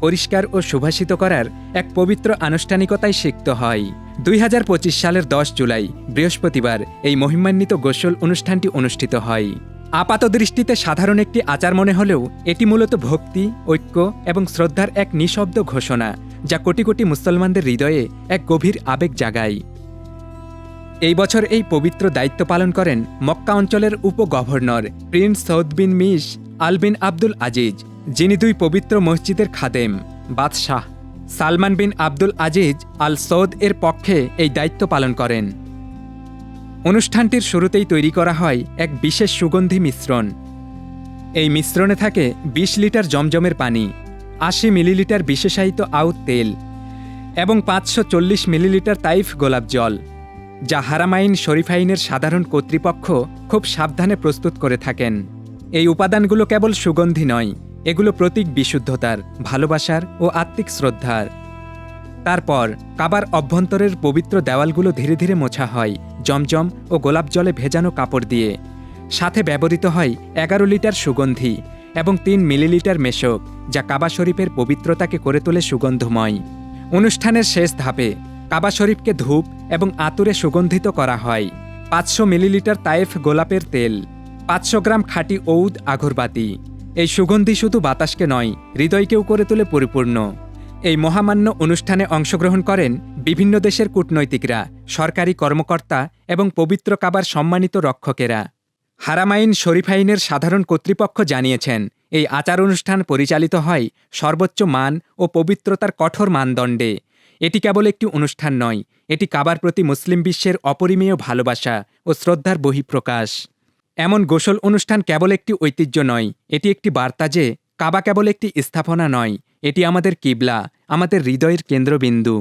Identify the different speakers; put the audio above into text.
Speaker 1: পরিষ্কার ও সুভাষিত করার এক পবিত্র আনুষ্ঠানিকতায় সিক্ত হয়। দুই হাজার পঁচিশ সালের দশ জুলাই, বৃহস্পতিবার, এই মহিমান্বিত গোসল অনুষ্ঠানটি অনুষ্ঠিত হয়। আপাত দৃষ্টিতে সাধারণ একটি আচার মনে হলেও এটি মূলত ভক্তি, ঐক্য এবং শ্রদ্ধার এক নিঃশব্দ ঘোষণা, যা কোটি কোটি মুসলমানদের হৃদয়ে এক গভীর আবেগ জাগায়। এই বছর এই পবিত্র দায়িত্ব পালন করেন মক্কা অঞ্চলের উপ গভর্নর প্রিন্স সৌদ বিন মিশ আলবিন আব্দুল আজিজ। যিনি দুই পবিত্র মসজিদের খাদেম, বাদশাহ সালমান বিন আব্দুল আজিজ আল সৌদ এর পক্ষে এই দায়িত্ব পালন করেন। অনুষ্ঠানটির শুরুতেই তৈরি করা হয় এক বিশেষ সুগন্ধি মিশ্রণ। এই মিশ্রণে থাকে ২০ লিটার জমজমের পানি, আশি মিলিলিটার বিশেষায়িত আউট তেল এবং পাঁচশো চল্লিশ মিলিলিটার তাইফ গোলাপ জল, যা হারামাইন শরীফাইনের সাধারণ কর্তৃপক্ষ খুব সাবধানে প্রস্তুত করে থাকেন। এই উপাদানগুলো কেবল সুগন্ধি নয় এগুলো প্রতীক বিশুদ্ধতার, ভালোবাসার ও আত্মিক শ্রদ্ধার। তারপর, কাবার অভ্যন্তরের পবিত্র দেওয়ালগুলো ধীরে ধীরে মোছা হয়, জমজম ও গোলাপ জলে ভেজানো কাপড় দিয়ে। সাথে ব্যবহৃত হয় এগারো লিটার সুগন্ধি এবং তিন মিলিলিটার মেশক, যা কাবা শরীফের পবিত্রতাকে করে তোলে সুগন্ধময়। অনুষ্ঠানের শেষ ধাপে, কাবা শরীফকে ধূপ এবং আতুরে সুগন্ধিত করা হয়। পাঁচশো মিলিলিটার তায়েফ গোলাপের তেল, পাঁচশো গ্রাম খাঁটি ঔদ আগরবাতি। এই সুগন্ধি শুধু বাতাসকে নয়, হৃদয়কেও করে তোলে পরিপূর্ণ। এই মহামান্য অনুষ্ঠানে অংশগ্রহণ করেন বিভিন্ন দেশের কূটনৈতিকরা, সরকারি কর্মকর্তা এবং পবিত্র কাবার সম্মানিত রক্ষকেরা। হারামাইন শরীফাইনের সাধারণ কর্তৃপক্ষ জানিয়েছেন, এই আচার অনুষ্ঠান পরিচালিত হয় সর্বোচ্চ মান ও পবিত্রতার কঠোর মানদণ্ডে। এটি কেবল একটি অনুষ্ঠান নয়, এটি কাবার প্রতি মুসলিম বিশ্বের অপরিমেয় ভালোবাসা ও শ্রদ্ধার বহিঃপ্রকাশ। এমন গোসল অনুষ্ঠান কেবল একটি ঐতিহ্য নয়, এটি একটি বার্তা যে কাবা কেবল একটি স্থাপনা নয়, এটি আমাদের কিবলা, আমাদের হৃদয়ের কেন্দ্রবিন্দু।